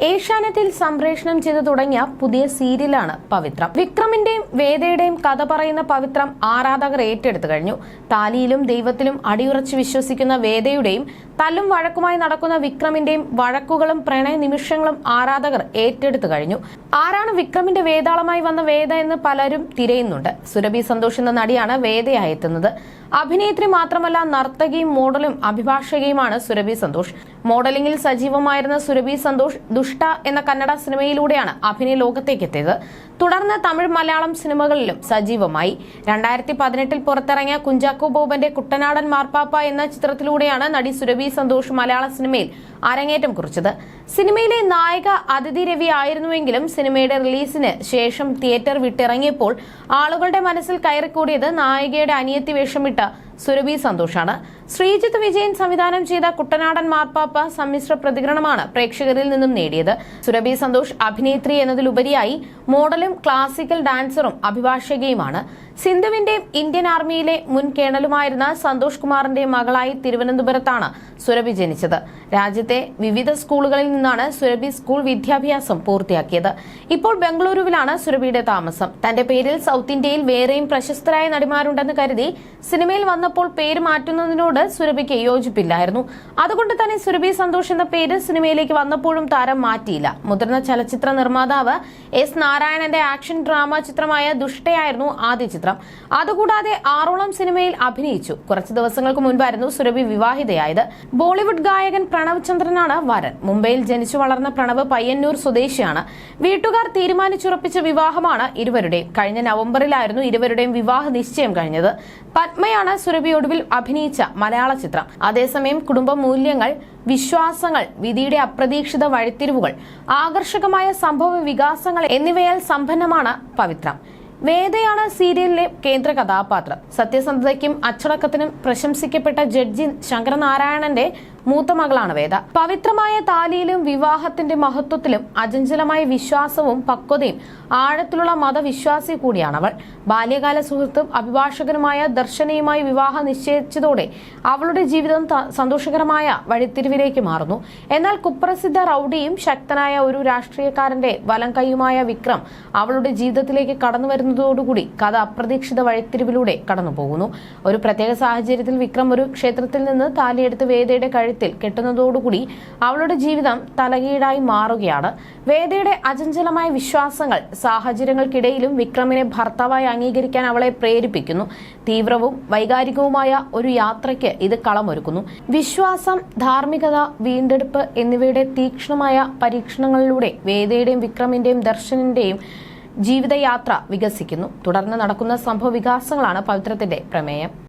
ഏഷ്യാനെറ്റിൽ സംപ്രേഷണം ചെയ്തു തുടങ്ങിയ പുതിയ സീരിയലാണ് പവിത്രം. വിക്രമിന്റെയും വേദയുടെയും കഥ പറയുന്ന പവിത്രം ആരാധകർ ഏറ്റെടുത്തു കഴിഞ്ഞു. താലിയിലും ദൈവത്തിലും അടിയുറച്ച് വിശ്വസിക്കുന്ന വേദയുടെയും തല്ലും വഴക്കുമായി നടക്കുന്ന വിക്രമിന്റെയും വഴക്കുകളും പ്രണയ നിമിഷങ്ങളും ആരാധകർ ഏറ്റെടുത്തു കഴിഞ്ഞു. ആരാണ് വിക്രമിന്റെ വേതാളമായി വന്ന വേദ എന്ന് പലരും തിരയുന്നുണ്ട്. സുരഭി സന്തോഷ് എന്ന നടിയാണ് വേദയായി എത്തുന്നത്. അഭിനേത്രി മാത്രമല്ല നർത്തകിയും മോഡലും അഭിഭാഷകയുമാണ് സുരഭി സന്തോഷ്. മോഡലിംഗിൽ സജീവമായിരുന്ന സുരഭി സന്തോഷ് ദുഷ്ട എന്ന കന്നഡ സിനിമയിലൂടെയാണ് അഭിനയ ലോകത്തേക്ക് എത്തിയത് തുടർന്ന് തമിഴ് മലയാളം സിനിമകളിലും സജീവമായി. രണ്ടായിരത്തി പതിനെട്ടിൽ പുറത്തിറങ്ങിയ കുഞ്ചാക്കോ ബോബന്റെ കുട്ടനാടൻ മാർപ്പാപ്പ എന്ന ചിത്രത്തിലൂടെയാണ് നടി സുരഭി സന്തോഷ് മലയാള സിനിമയിൽ അരങ്ങേറ്റം കുറിച്ചത്. സിനിമയിലെ നായിക അതിഥി രവി ആയിരുന്നുവെങ്കിലും സിനിമയുടെ റിലീസിന് ശേഷം തിയേറ്റർ വിട്ടിറങ്ങിയപ്പോൾ ആളുകളുടെ മനസ്സിൽ കയറിക്കൂടിയത് നായികയുടെ അനിയത്തി വേഷമിട്ട സുരഭി സന്തോഷാണ്. ശ്രീജിത്ത് വിജയൻ സംവിധാനം ചെയ്ത കുട്ടനാടൻ മാർപ്പാപ്പ സമ്മിശ്ര പ്രതികരണമാണ് പ്രേക്ഷകരിൽ നിന്നും നേടിയത്. സുരഭി സന്തോഷ് അഭിനേത്രി എന്നതിലുപരിയായി മോഡലും ക്ലാസിക്കൽ ഡാൻസറും അഭിഭാഷകയുമാണ്. സിന്ധുവിന്റെയും ഇന്ത്യൻ ആർമിയിലെ മുൻ കേണലുമായിരുന്ന സന്തോഷ് കുമാറിന്റെ മകളായി തിരുവനന്തപുരത്താണ് സുരഭി ജനിച്ചത്. രാജ്യത്തെ വിവിധ സ്കൂളുകളിൽ നിന്നാണ് സുരഭി സ്കൂൾ വിദ്യാഭ്യാസം പൂർത്തിയാക്കിയത്. ഇപ്പോൾ ബംഗളൂരുവിലാണ് സുരഭിയുടെ താമസം. തന്റെ പേരിൽ സൗത്ത് ഇന്ത്യയിൽ വേറെയും പ്രശസ്തരായ നടിമാരുണ്ടെന്ന് കരുതി സിനിമയിൽ വന്നപ്പോൾ പേര് മാറ്റുന്നതിനോട് സുരഭിക്ക് യോജിപ്പില്ലായിരുന്നു. അതുകൊണ്ട് തന്നെ സുരഭി സന്തോഷ് എന്ന പേര് സിനിമയിലേക്ക് വന്നപ്പോഴും താരം മാറ്റിയില്ല. മുതിർന്ന ചലച്ചിത്ര നിർമ്മാതാവ് എസ് നാരായണന്റെ ആക്ഷൻ ഡ്രാമ ചിത്രമായ ദുഷ്ടയായിരുന്നു ആദ്യ ചിത്രം. അതുകൂടാതെ ആറോളം സിനിമയിൽ അഭിനയിച്ചു. കുറച്ച് ദിവസങ്ങൾക്ക് മുൻപായിരുന്നു സുരഭി വിവാഹിതയായത്. ബോളിവുഡ് ഗായകൻ പ്രണവ് ചന്ദ്രനാണ് വരൻ. മുംബൈയിൽ ജനിച്ചു വളർന്ന പ്രണവ് പയ്യന്നൂർ സ്വദേശിയാണ്. വീട്ടുകാർ തീരുമാനിച്ചുറപ്പിച്ച വിവാഹമാണ് ഇരുവരുടെയും കഴിഞ്ഞ നവംബറിലായിരുന്നു ഇരുവരുടെയും വിവാഹ നിശ്ചയം കഴിഞ്ഞത്. പത്മയാണ് സുരഭി ഒടുവിൽ അഭിനയിച്ച മലയാള ചിത്രം. അതേസമയം കുടുംബ മൂല്യങ്ങൾ വിശ്വാസങ്ങൾ വിധിയുടെ അപ്രതീക്ഷിത വഴിത്തിരിവുകൾ ആകർഷകമായ സംഭവ വികാസങ്ങൾ എന്നിവയാൽ സമ്പന്നമാണ് പവിത്രം. വേദയാണ് സീരിയലിലെ കേന്ദ്ര കഥാപാത്രം. സത്യസന്ധതയ്ക്കും അച്ചടക്കത്തിനും പ്രശംസിക്കപ്പെട്ട ജഡ്ജി ശങ്കരനാരായണന്റെ മൂത്ത മകളാണ് വേദ. പവിത്രമായ താലിയിലും വിവാഹത്തിന്റെ മഹത്വത്തിലും അചഞ്ചലമായ വിശ്വാസവും പക്വതയും ആഴത്തിലുള്ള മതവിശ്വാസി കൂടിയാണ് അവൾ. ബാല്യകാല സുഹൃത്തും അഭിഭാഷകനുമായ ദർശനയുമായി വിവാഹം നിശ്ചയിച്ചതോടെ അവളുടെ ജീവിതം സന്തോഷകരമായ വഴിത്തിരിവിലേക്ക് മാറുന്നു. എന്നാൽ കുപ്രസിദ്ധ റൌഡിയും ശക്തനായ ഒരു രാഷ്ട്രീയക്കാരന്റെ വലം കൈയുമായ വിക്രം അവളുടെ ജീവിതത്തിലേക്ക് കടന്നു വരുന്നതോടുകൂടി കഥ അപ്രതീക്ഷിത വഴിത്തിരിവിലൂടെ കടന്നുപോകുന്നു. ഒരു പ്രത്യേക സാഹചര്യത്തിൽ വിക്രം ഒരു ക്ഷേത്രത്തിൽ നിന്ന് താലിയെടുത്ത് വേദയുടെ കഴുത്തിൽ കെട്ടുന്നതോടുകൂടി അവളുടെ ജീവിതം തലകീഴായി മാറുകയാണ്. വേദയുടെ അചഞ്ചലമായ വിശ്വാസങ്ങൾ സാഹചര്യങ്ങൾക്കിടയിലും വിക്രമിനെ ഭർത്താവായി അംഗീകരിക്കാൻ അവളെ പ്രേരിപ്പിക്കുന്നു. തീവ്രവും വൈകാരികവുമായ ഒരു യാത്രയ്ക്ക് ഇത് കളമൊരുക്കുന്നു. വിശ്വാസം ധാർമ്മികത വീണ്ടെടുപ്പ് എന്നിവയുടെ തീക്ഷ്ണമായ പരീക്ഷണങ്ങളിലൂടെ വേദയുടെയും വിക്രമിന്റെയും ദർശനിന്റെയും ജീവിതയാത്ര വികസിക്കുന്നു. തുടർന്ന് നടക്കുന്ന സംഭവ വികാസങ്ങളാണ് പവിത്രത്തിന്റെ പ്രമേയം.